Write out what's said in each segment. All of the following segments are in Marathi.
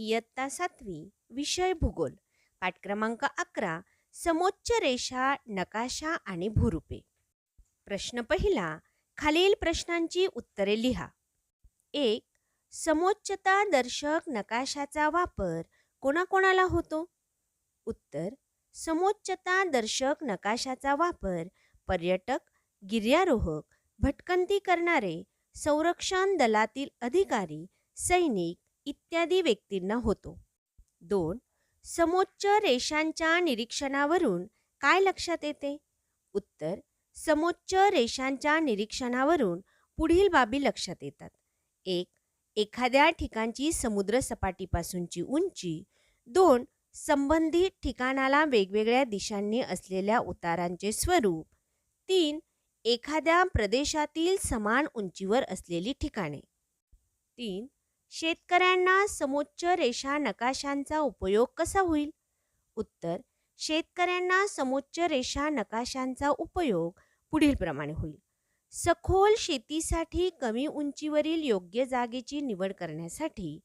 इयत्ता सातवी विषय भूगोल पाठ क्रमांक अकरा समोच्च रेषा नकाशा आणि भूरूपे. प्रश्न पहिला खालील प्रश्नांची उत्तरे लिहा. एक समोच्चता दर्शक नकाशाचा वापर कोणाकोणाला होतो? उत्तर समोच्चता दर्शक नकाशाचा वापर पर्यटक गिर्यारोहक भटकंती करणारे संरक्षण दलातील अधिकारी सैनिक इत्यादी व्यक्तींना होतो. दोन समोच्च रेषांच्या निरीक्षणावरून काय लक्षात येते? उत्तर समोच्च रेषांच्या निरीक्षणावरून पुढील बाबी लक्षात येतात. एक एखाद्या ठिकाणची समुद्र सपाटीपासूनची उंची. दोन संबंधित ठिकाणाला वेगवेगळ्या दिशांनी असलेल्या उतारांचे स्वरूप. तीन एखाद्या प्रदेशातील समान उंचीवर असलेली ठिकाणे. तीन शेतकऱ्यांना समोच्च रेषा नकाशांचा उपयोग कसा होईल? उत्तर शेतकऱ्यांना समोच्च रेषा नकाशांचा उपयोग पुढीलप्रमाणे होईल. सखोल शेतीसाठी कमी उंचीवरील योग्य जागेची निवड करण्यासाठी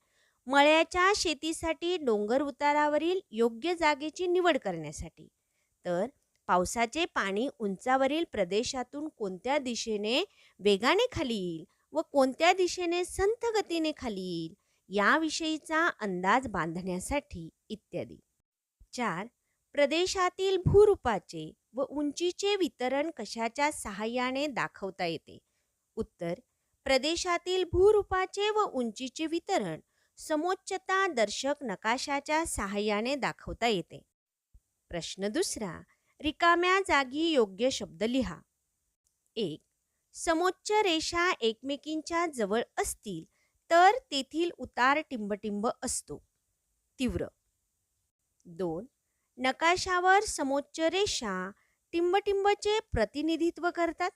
मळ्याच्या शेतीसाठी डोंगर उतारावरील योग्य जागेची निवड करण्यासाठी. तर पावसाचे पाणी उंचावरील प्रदेशातून कोणत्या दिशेने वेगाने खाली येईल? व कोणत्या दिशेने संथ गतीने खाली येईल याविषयीचा अंदाज बांधण्यासाठी इत्यादी. चार प्रदेशातील भूरूपाचे व उंचीचे वितरण कशाच्या सहाय्याने दाखवता येते? उत्तर प्रदेशातील भूरूपाचे व उंचीचे वितरण समोच्चता दर्शक नकाशाच्या सहाय्याने दाखवता येते. प्रश्न दुसरा रिकाम्या जागी योग्य शब्द लिहा. एक समोच्च रेषा एकमेकींच्या जवळ असतील तर तेथील उतार टिंबटिंब असतो. तीव्र. दोन. नकाशावर समोच्च रेषा टिंबटिंबचे प्रतिनिधित्व करतात.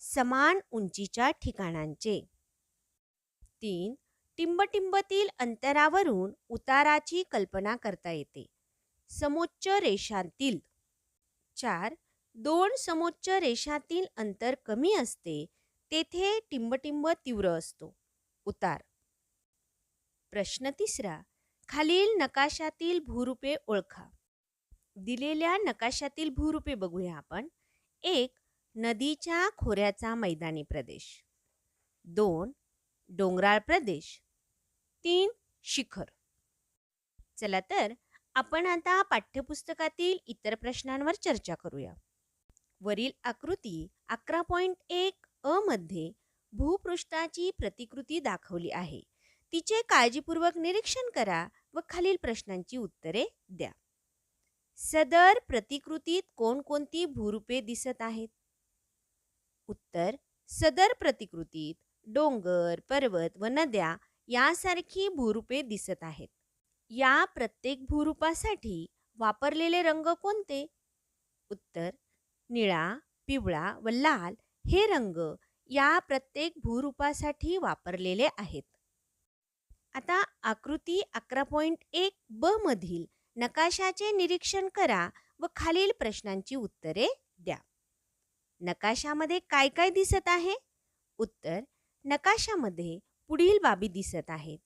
समान उंचीच्या ठिकाणांचे. तीन. टिंबटिंबतील अंतरावरून उताराची कल्पना करता येते. समोच्च रेषांतील. चार. दोन समोच्च रेषातील अंतर कमी असते तेथे टिंबटिंब तीव्र असतो. उतार. प्रश्न तिसरा खालील नकाशातील भूरूपे ओळखा. दिलेल्या नकाशातील भूरूपे बघूया आपण. एक नदीच्या खोऱ्याचा मैदानी प्रदेश. दोन डोंगराळ प्रदेश. तीन शिखर. चला तर आपण आता पाठ्यपुस्तकातील इतर प्रश्नांवर चर्चा करूया. वरील आकृती अकरा पॉईंट एक अ मध्ये भूपृष्ठाची प्रतिकृती दाखवली आहे. तिचे काळजीपूर्वक निरीक्षण करा व खालील प्रश्नांची उत्तरे द्या. सदर प्रतिकृतीत कोणकोणती भूरूपे दिसत आहेत? उत्तर सदर प्रतिकृतीत डोंगर पर्वत व नद्या यासारखी भूरूपे दिसत आहेत. या प्रत्येक भूरूपासाठी वापरलेले रंग कोणते? उत्तर निळा पिवळा व लाल हे रंग या प्रत्येक भूरूपासाठी वापरलेले आहेत. आता आकृती अकरा पॉईंट एक ब मधील नकाशाचे निरीक्षण करा व खालील प्रश्नांची उत्तरे द्या. नकाशामध्ये काय काय दिसत आहे? उत्तर नकाशामध्ये पुढील बाबी दिसत आहेत.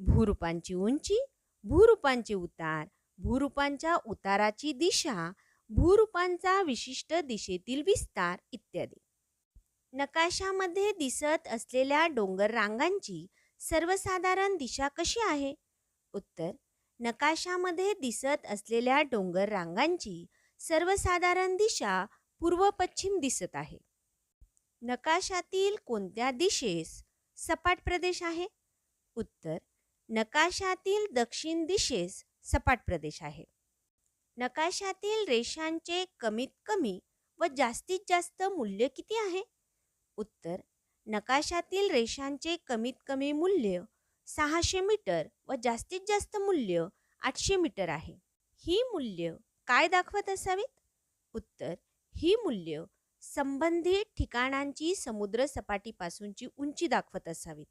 भूरूपांची उंची भूरूपांचे उतार भूरूपांच्या उताराची दिशा भूरूपांचा विशिष्ट दिशेतील विस्तार इत्यादी. नकाशामध्ये दिसत असलेल्या डोंगर रांगांची सर्वसाधारण दिशा कशी आहे? उत्तर नकाशामध्ये दिसत असलेल्या डोंगर रांगांची सर्वसाधारण दिशा पूर्व पश्चिम दिसत आहे. नकाशातील कोणत्या दिशेस सपाट प्रदेश आहे? उत्तर नकाशातील दक्षिण दिशेस सपाट प्रदेश आहे. नकाशातील रेषांचे कमीत कमी व जास्तीत जास्त मूल्य किती आहे? उत्तर नकाशातील रेषांचे कमीत कमी मूल्य सहाशे मीटर व जास्तीत जास्त मूल्य आठशे मीटर आहे. ही मूल्य काय दाखवत असावीत? उत्तर ही मूल्य संबंधित ठिकाणांची समुद्र सपाटीपासूनची उंची दाखवत असावीत.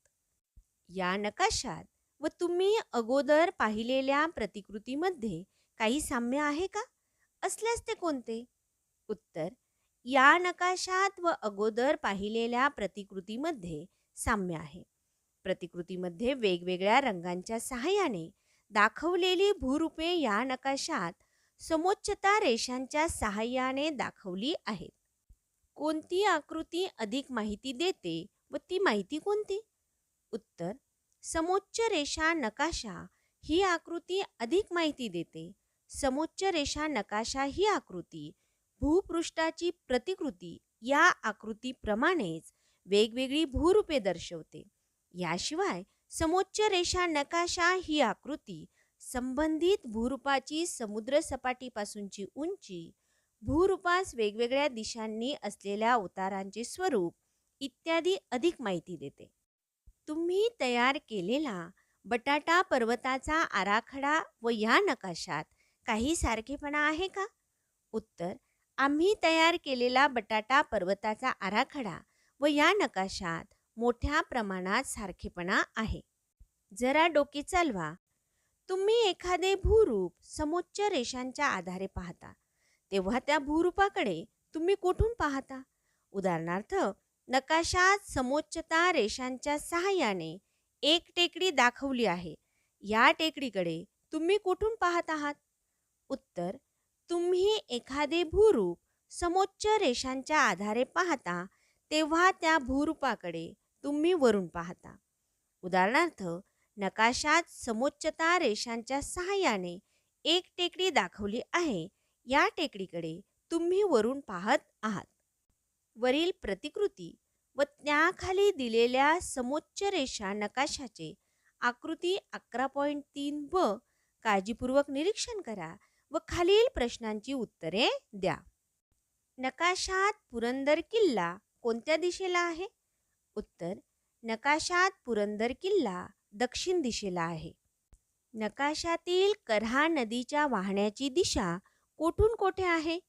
या नकाशात व तुम्ही अगोदर पाहिलेल्या प्रतिकृतीमध्ये काही साम्य आहे का? असल्यास ते कोणते? उत्तर या नकाशात व अगोदर पाहिलेल्या प्रतिकृतीमध्ये साम्य आहे. प्रतिकृतीमध्ये वेगवेगळ्या रंगांच्या सहाय्याने दाखवलेली भूरूपे या नकाशात समोच्चता रेषांच्या सहाय्याने दाखवली आहेत. कोणती आकृती अधिक माहिती देते व ती माहिती कोणती? उत्तर समोच्च रेषा नकाशा ही आकृती अधिक माहिती देते समोच्च रेषा नकाशा ही आकृती भूपृष्ठाची प्रतिकृती या आकृतीप्रमाणेच वेगवेगळी भूरूपे दर्शवते. याशिवाय समोच्च रेषा नकाशा ही आकृती संबंधित भूरूपाची समुद्र सपाटीपासूनची उंची भूरूपास वेगवेगळ्या दिशांनी असलेल्या उतारांचे स्वरूप इत्यादी अधिक माहिती देते. तुम्ही तयार केलेला बटाटा पर्वताचा आराखडा व या नकाशात काही सारखेपणा आहे का? उत्तर आम्ही तयार केलेला बटाटा पर्वताचा आराखडा व या नकाशात मोठ्या प्रमाणात सारखेपणा आहे. जरा डोके चालवा. तुम्ही एखादे भूरूप समोच्च रेषांच्या आधारे पाहता. तेव्हा त्या भूरूपाकडे तुम्ही कुठून पाहता? उदाहरणार्थ नकाशात समोच्चता रेषांच्या सहाय्याने एक टेकडी दाखवली आहे. या टेकडीकडे तुम्ही कुठून पाहत आहात? उत्तर तुम्ही एखादे भूरूप समोच्च रेषांच्या आधारे पाहता तेव्हा त्या भूरूपाकडे तुम्ही वरून पाहता. उदाहरणार्थ नकाशात समोच्चता रेषांच्या सहाय्याने एक टेकडी दाखवली आहे या टेकडीकडे तुम्ही वरून पाहत आहात. वरील प्रतिकृती व त्याखाली दिलेल्या समोच्च रेषा नकाशाचे आकृती अकरा पॉईंट तीन व काळजीपूर्वक निरीक्षण करा. व खालील प्रश्नांची उत्तरे द्या. नकाशात पुरंदर किल्ला कोणत्या दिशेला आहे? उत्तर नकाशात पुरंदर किल्ला दक्षिण दिशेला आहे. नकाशातील करहा नदीच्या वाहण्याची दिशा कोठून कोठे आहे?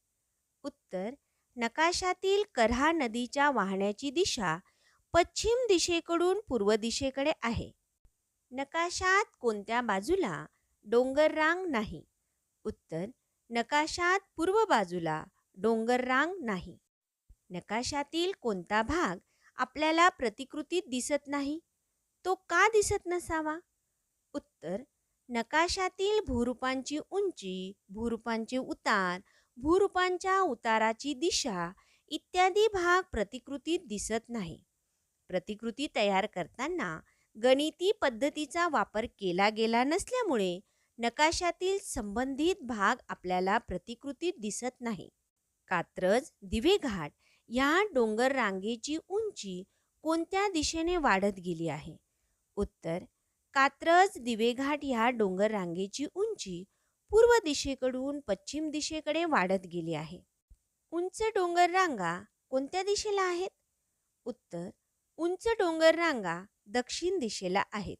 उत्तर नकाशातील करहा नदीच्या वाहण्याची दिशा पश्चिम दिशेकडून पूर्व दिशेकडे आहे. नकाशात कोणत्या बाजूला डोंगररांग नाही? उत्तर नकाशात पूर्व बाजूला डोंगर रांग नाही. नकाशातील कोणता भाग आपल्याला प्रतिकृतीत दिसत नाही? तो का दिसत नसावा? उत्तर नकाशातील भूरूपांची उंची भूरूपांचे उतार भूरूपांच्या उताराची दिशा इत्यादी भाग प्रतिकृतीत दिसत नाही. प्रतिकृती तयार करताना गणिती पद्धतीचा वापर केला गेला नसल्यामुळे नकाशातील संबंधित भाग आपल्याला प्रतिकृतीत दिसत नाही. कात्रज दिवेघाट या डोंगर रांगेची उंची कोणत्या दिशेने वाढत गेली आहे? उत्तर कात्रज दिवेघाट ह्या डोंगर रांगेची उंची पूर्व दिशेकडून पश्चिम दिशेकडे वाढत गेली आहे. उंच डोंगर रांगा कोणत्या दिशेला आहेत? उत्तर उंच डोंगर रांगा दक्षिण दिशेला आहेत.